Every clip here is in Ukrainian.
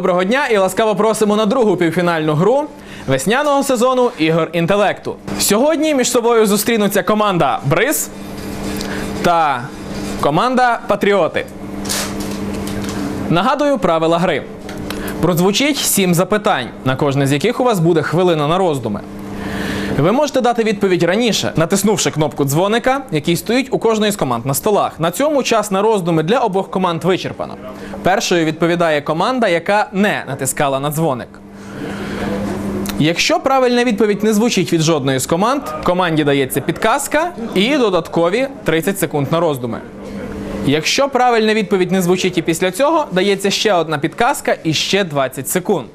Доброго дня і ласкаво просимо на другу півфінальну гру весняного сезону ігор інтелекту. Сьогодні між собою зустрінуться команда Бриз та команда Патріоти. Нагадую правила гри. Прозвучить сім запитань, на кожне з яких у вас буде хвилина на роздуми. Ви можете дати відповідь раніше, натиснувши кнопку дзвоника, який стоїть у кожної з команд на столах. На цьому час на роздуми для обох команд вичерпано. Першою відповідає команда, яка не натискала на дзвоник. Якщо правильна відповідь не звучить від жодної з команд, команді дається підказка і додаткові 30 секунд на роздуми. Якщо правильна відповідь не звучить і після цього, дається ще одна підказка і ще 20 секунд.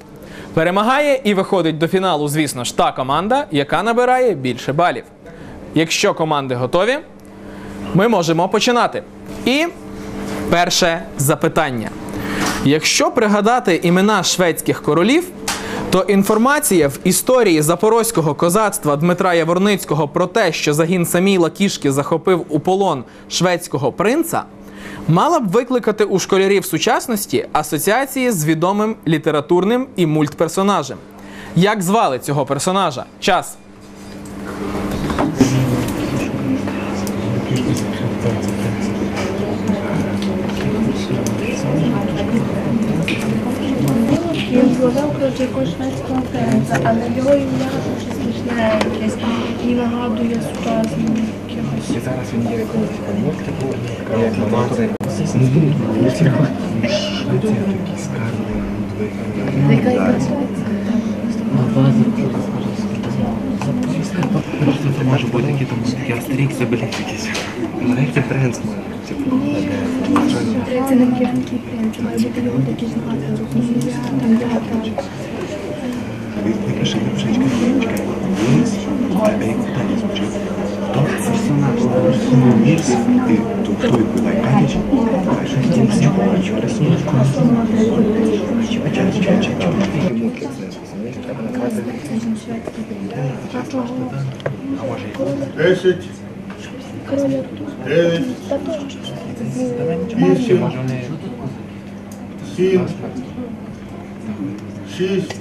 Перемагає і виходить до фіналу, звісно ж, та команда, яка набирає більше балів. Якщо команди готові, ми можемо починати. І перше запитання. Якщо пригадати імена шведських королів, то інформація в історії запорозького козацтва Дмитра Яворницького про те, що загін Саміла Кішки захопив у полон шведського принца, мала б викликати у школярів сучасності асоціації з відомим літературним і мультперсонажем. Як звали цього персонажа? Час. Але його ім'я дуже смішне якесь і нагадує сучасним якихось. Зараз він є якогось мультику, як це може бути такі там я стрікся, блядь, якісь. Це принц має. Це не такий принц, має бути знаки, розумієш? Там його там. Не пиши, не пиши, чекай, чекай. Принц, а як питання звучить? Хто персонаж? Мірс, ти тут хто відповідає? Катіч? Він всі бачу, рисунок. Чекай, чекай, чекай. Йому це розумієш, треба наказати. А чого? А може і Десять, Король Артур. дев'ять, Та то. Чи може вони сім, шість,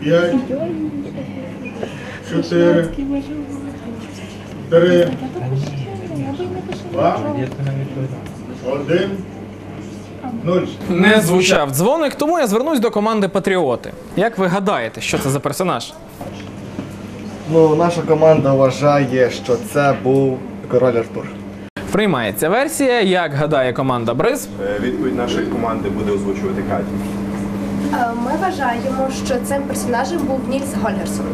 п'ять, чотири, три, два, один, нуль. Не звучав дзвоник, тому я звернусь до команди Патріоти. Як ви гадаєте, що це за персонаж? Ну, наша команда вважає, що це був король Артур. Приймається версія, як гадає команда Бриз. Е, Відповідь нашої команди буде озвучувати Катя. Е, Ми вважаємо, що цим персонажем був Нільс Гольгерсон.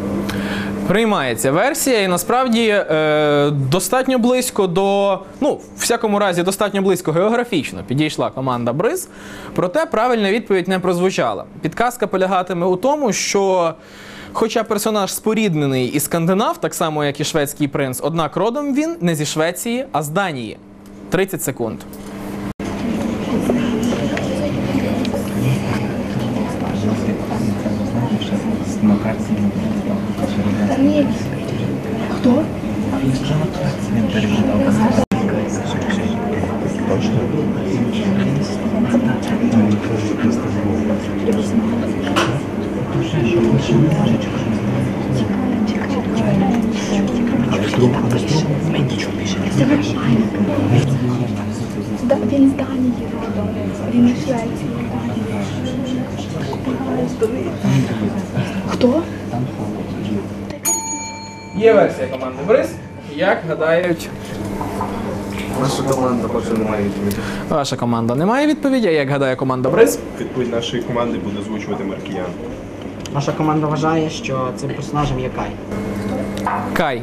Приймається версія, і насправді е, достатньо близько до, ну, в всякому разі, достатньо близько географічно підійшла команда Бриз. Проте правильна відповідь не прозвучала. Підказка полягатиме у тому, що, хоча персонаж споріднений і скандинав, так само як і шведський принц, однак родом він не зі Швеції, а з Данії. 30 секунд. Хто? Є версія команди Бриз. Як гадають, Наша команда поки не має відповіді. ваша команда не має відповіді, а як гадає команда Бриз? Відповідь нашої команди буде озвучувати Маркіян. Наша команда вважає, що цим персонажем є Кай. Кай.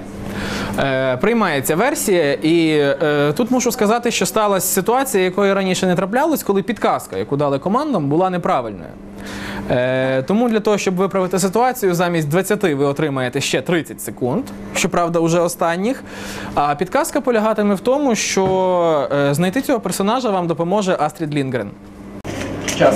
Е, приймається версія, і е, тут мушу сказати, що сталася ситуація, якої раніше не траплялось, коли підказка, яку дали командам, була неправильною. Е, тому для того, щоб виправити ситуацію, замість 20 ви отримаєте ще 30 секунд, щоправда, уже останніх. А підказка полягатиме в тому, що знайти цього персонажа вам допоможе Астрід Лінгрен. Час.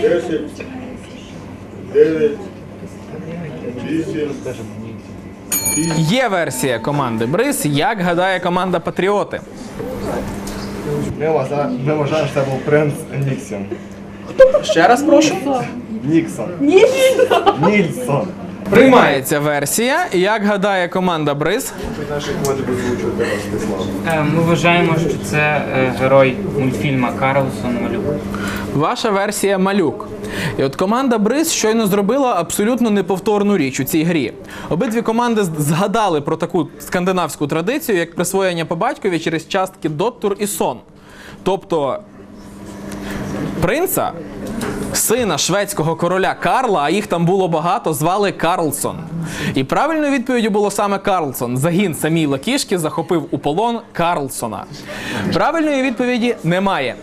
Десять, дев'ять, вісім, Є версія команди Бриз. Як гадає команда Патріоти? Ми, вважа- ми вважаємо, що це був принц Ніксон. Ще раз прошу. Ніксон. Нільсон. Нільсон. Приймається версія. Як гадає команда Бриз? Е, Ми вважаємо, що це е, герой мультфільма Карлсон Малюк. Ваша версія малюк. І от команда Бриз щойно зробила абсолютно неповторну річ у цій грі. Обидві команди згадали про таку скандинавську традицію, як присвоєння по батькові через частки доттур і сон. Тобто принца, сина шведського короля Карла, а їх там було багато, звали Карлсон. І правильною відповіддю було саме Карлсон. Загін Саміла Кішки захопив у полон Карлсона. Правильної відповіді немає.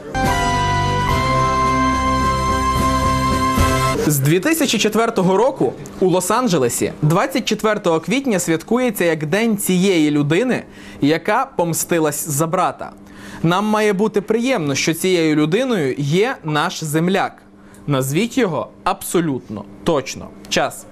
З 2004 року у Лос-Анджелесі 24 квітня святкується як День цієї людини, яка помстилась за брата. Нам має бути приємно, що цією людиною є наш земляк. Назвіть його абсолютно точно. Час.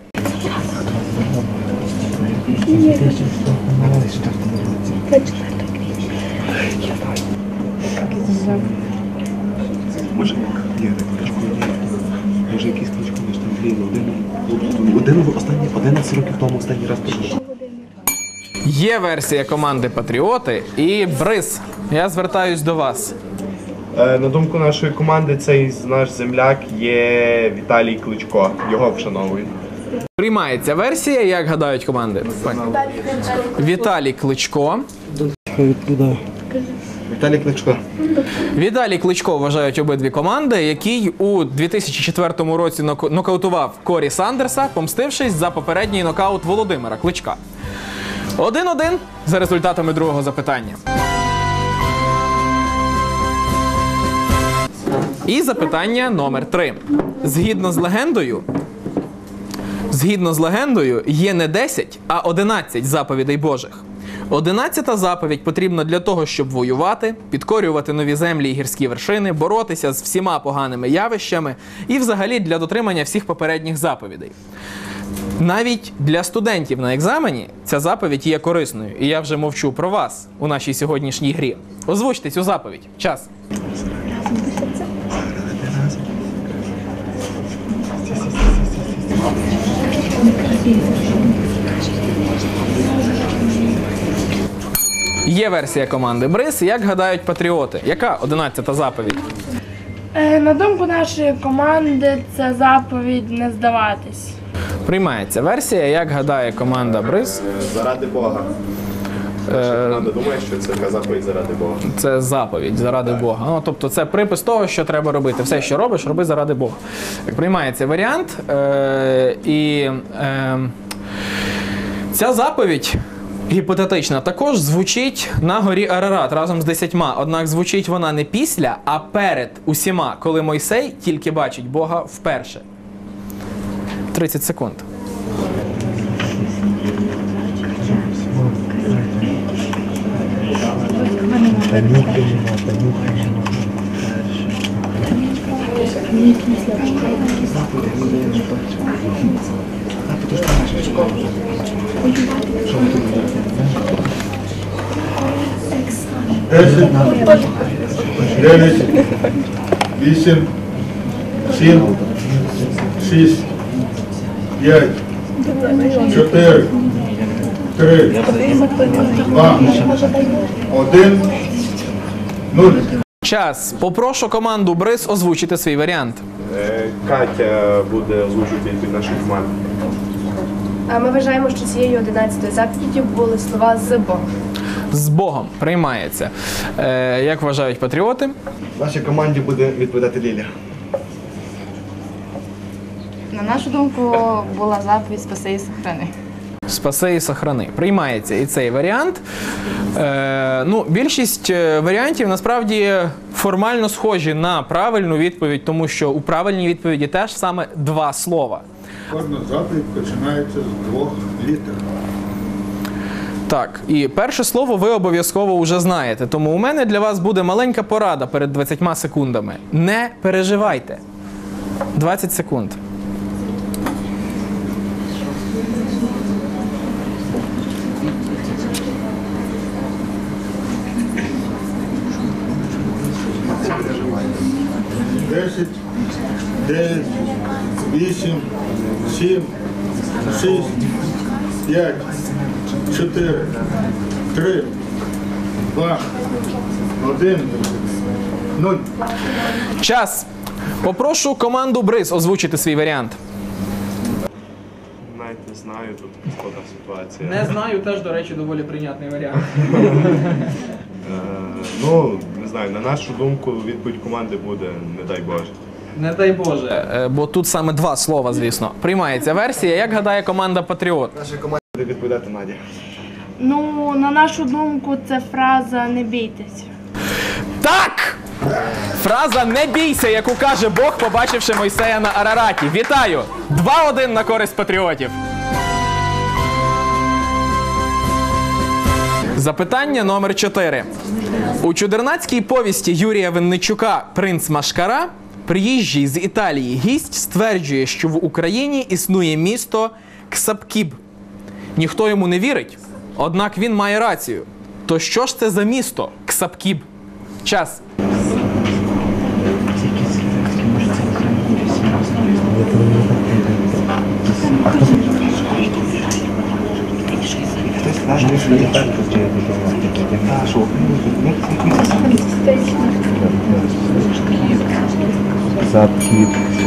Може. Може якийсь кличко не ж там блін, один, один, останні, 11 років тому останній раз прийшов. Є версія команди Патріоти і Бриз. Я звертаюсь до вас. Е, На думку нашої команди, цей наш земляк є Віталій Кличко. Його вшановують. Приймається версія, як гадають команди. Віталій Кличко. Віталій Кличко. Віталій Кличко вважають обидві команди, який у 2004 році нокаутував Корі Сандерса, помстившись за попередній нокаут Володимира Кличка. 1-1 за результатами другого запитання. І запитання номер 3. Згідно з легендою, Згідно з легендою, є не 10, а 11 заповідей Божих. Одинадцята заповідь потрібна для того, щоб воювати, підкорювати нові землі і гірські вершини, боротися з всіма поганими явищами і взагалі для дотримання всіх попередніх заповідей. Навіть для студентів на екзамені ця заповідь є корисною, і я вже мовчу про вас у нашій сьогоднішній грі. Озвучте цю заповідь. Час. Є версія команди Бриз. Як гадають патріоти? Яка одинадцята заповідь? Е, На думку нашої команди, це заповідь не здаватись. Приймається версія, як гадає команда Бриз. Е, Заради Бога. Наша команда думає, що це така заповідь заради Бога. Це заповідь заради Бога. Ну, тобто це припис того, що треба робити. Все, що робиш, роби заради Бога. Так, приймається варіант. Е, і е, ця заповідь. Гіпотетична також звучить на горі Арарат разом з десятьма. Однак звучить вона не після, а перед усіма, коли Мойсей тільки бачить Бога вперше. 30 секунд. Десять, дев'ять, вісім, сім, шість, п'ять, чотири, три, два, один, нуль. Час. Попрошу команду Бриз озвучити свій варіант. Е, Катя буде озвучувати від нашої команди. А ми вважаємо, що цією 11 заповіддю були слова з Богом. З Богом приймається. Е, як вважають патріоти? Нашій команді буде відповідати Лілія. На нашу думку, була заповідь спаси і сохрани. Спаси і сохрани. Приймається і цей варіант. Е, ну, більшість е, варіантів насправді формально схожі на правильну відповідь, тому що у правильній відповіді теж саме два слова. Кожна заповідь починається з двох літер. Так, і перше слово ви обов'язково вже знаєте. Тому у мене для вас буде маленька порада перед 20 секундами. Не переживайте. 20 секунд. Десять, дев'ять, вісім, сім, шість, п'ять, чотири, три, два, один, нуль. Час. Попрошу команду Бриз озвучити свій варіант. Навіть не знаю, тут складна ситуація. Не знаю, теж, до речі, доволі прийнятний варіант. Е, ну, не знаю, на нашу думку, відповідь команди буде, не дай Боже. Не дай Боже. Е, Бо тут саме два слова, звісно. Приймається версія. Як гадає команда Патріот? Наша команда Буде відповідати Надя. Ну, на нашу думку, це фраза не бійтесь. Так! Фраза не бійся, яку каже Бог, побачивши Мойсея на Арараті. Вітаю! 2-1 на користь патріотів. Запитання номер 4. У чудернацькій повісті Юрія Винничука Принц Машкара приїжджий з Італії гість стверджує, що в Україні існує місто Ксапкіб. Ніхто йому не вірить, однак він має рацію. То що ж це за місто Ксапкіб? Час.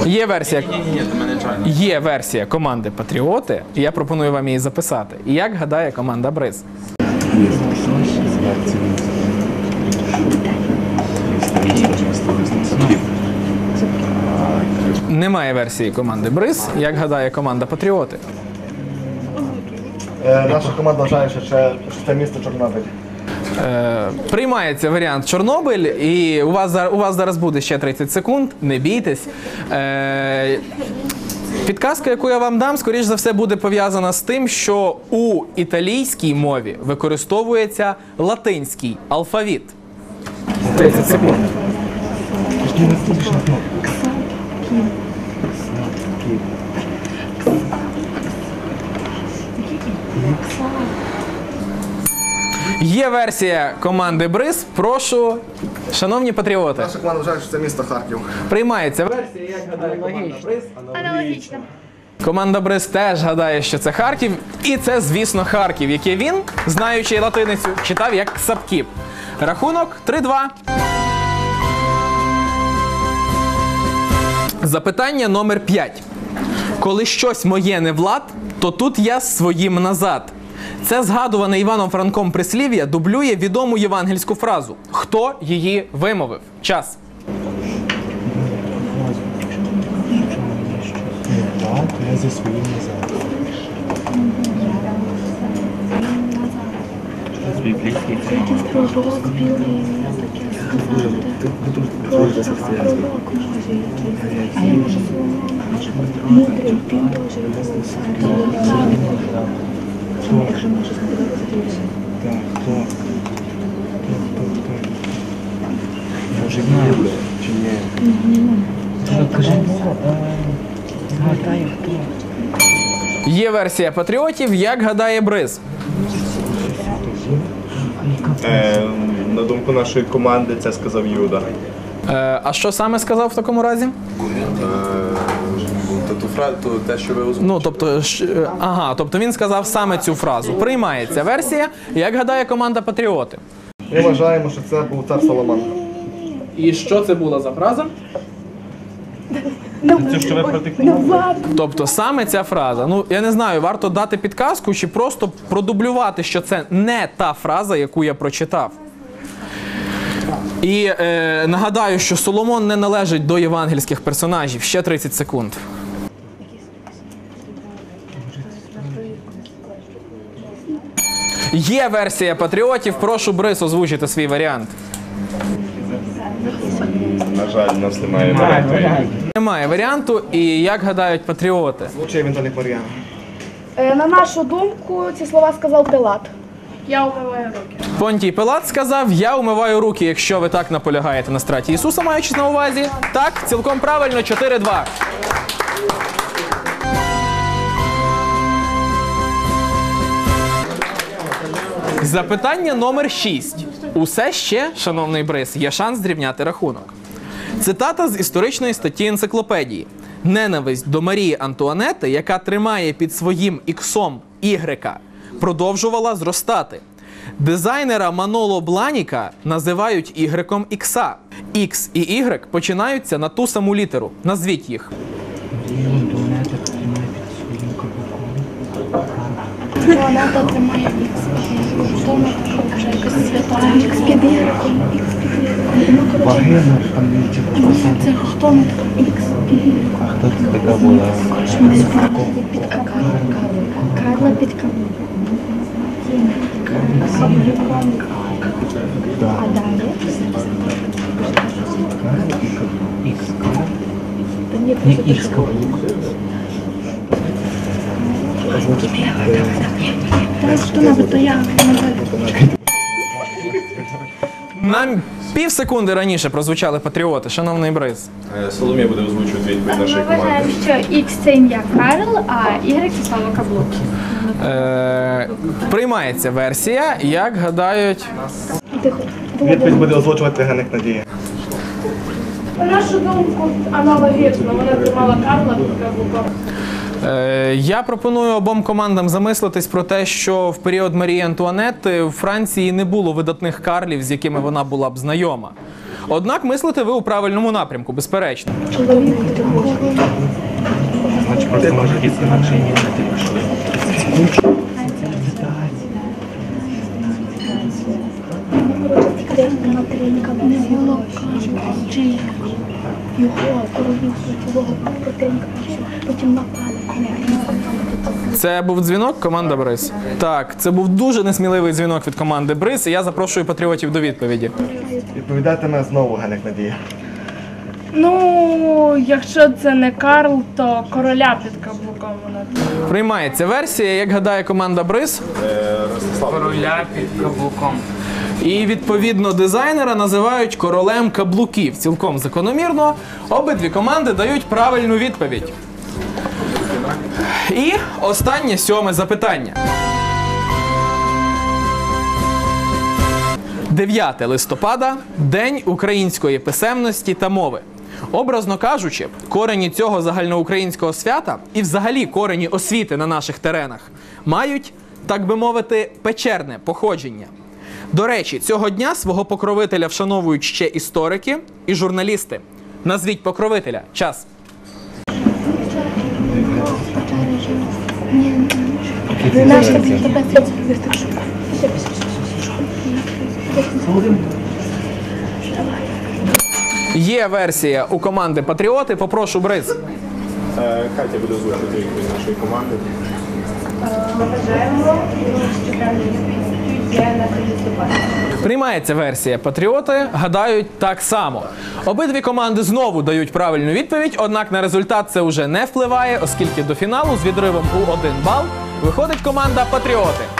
Є версія. Є версія команди Патріоти, і я пропоную вам її записати. І як гадає команда Бриз? Немає версії команди Бриз. Як гадає команда Патріоти? Е, наша команда вважає, що це, що це місто Чорнобиль. Е, приймається варіант Чорнобиль, і у вас, зар- у вас зараз буде ще 30 секунд. Не бійтесь. Е, підказка, яку я вам дам, скоріш за все, буде пов'язана з тим, що у італійській мові використовується латинський алфавіт. 30 секунд. Є версія команди Бриз. Прошу, шановні патріоти. Наша команда вважає, що це місто Харків. Приймається версія, як гадає команда Бриз. Аналогічно. Команда Бриз теж гадає, що це Харків. І це, звісно, Харків, який він, знаючи латиницю, читав як Сапкіп. Рахунок 3-2. Запитання номер 5. Коли щось моє не влад, то тут я з своїм назад. Це згадуване Іваном Франком прислів'я дублює відому євангельську фразу. Хто її вимовив? Час. Білий таке сказати. Просто якийсь. А я сказати. Є версія патріотів, як гадає Бриз. Е, на думку нашої команди, це сказав Юда. Е, а що саме сказав в такому разі? Ту фразу, то те, що ви озвучили. Ну, тобто, е, ага, тобто він сказав саме цю фразу. Приймається версія, як гадає команда Патріоти. Ми вважаємо, що це був цар Соломон. І що це була за фраза? Це що ви Тобто саме ця фраза. Ну я не знаю, варто дати підказку чи просто продублювати, що це не та фраза, яку я прочитав. І е, нагадаю, що Соломон не належить до євангельських персонажів. Ще 30 секунд. Є версія патріотів. Прошу Брис озвучити свій варіант. На жаль, у нас немає варіанту. Немає варіанту. І як гадають патріоти? Звучить він Толік Мар'ян. Е, На нашу думку, ці слова сказав Пилат. Я умиваю руки. Понтій Пилат сказав: Я умиваю руки, якщо ви так наполягаєте на страті Ісуса, маючись на увазі. Так, цілком правильно, 4-2. Запитання номер 6. Усе ще, шановний Брис, є шанс зрівняти рахунок. Цитата з історичної статті енциклопедії. Ненависть до Марії Антуанети, яка тримає під своїм іксом Y, продовжувала зростати. Дизайнера Маноло Бланіка називають Y ікса. X і Y починаються на ту саму літеру. Назвіть їх. Планета тримає ікс. Хто вона така вже якась свята? Ікс під ігреком, ікс під ігреком. Ну, це хто вона така? Ікс під ігреком. А хто це така була? Під Карла. Карла під Карла. А далі? Ікс. Та ні, Не просто ікс Та що небудь, то я На пів секунди раніше прозвучали патріоти, шановний Брис. Соломія буде озвучувати відповідь Ми нашої команди. вважаємо, що X це ім'я Карл, а Y це слово каблук. Е, приймається версія, як гадають. Відповідь буде озвучувати Геник Надія. На нашу думку, аналогічно, вона тримала Карла каблуком. Е, я пропоную обом командам замислитись про те, що в період Марії Антуанетти в Франції не було видатних карлів, з якими вона була б знайома. Однак мислите ви у правильному напрямку, безперечно. Його материнка, потім напали. Це був дзвінок команда Брис. Так, це був дуже несміливий дзвінок від команди Брис, і я запрошую патріотів до відповіді. Відповідатиме знову Геник Надія. Ну, якщо це не Карл, то короля під каблуком вона. Приймається версія, як гадає команда Брис. Короля під каблуком. І відповідно дизайнера називають королем каблуків. Цілком закономірно. Обидві команди дають правильну відповідь. І останнє сьоме запитання. 9 листопада День української писемності та мови. Образно кажучи, корені цього загальноукраїнського свята і взагалі корені освіти на наших теренах мають, так би мовити, печерне походження. До речі, цього дня свого покровителя вшановують ще історики і журналісти. Назвіть покровителя. Час. Наш тобі тебе Є версія у команди Патріоти. Попрошу Бриз. Е, Катя буде озвучувати відповідь нашої команди. Ми вважаємо, що відповідь є на листопада. Приймається версія Патріоти. Гадають так само. Обидві команди знову дають правильну відповідь, однак на результат це вже не впливає, оскільки до фіналу з відривом у один бал виходить команда Патріоти.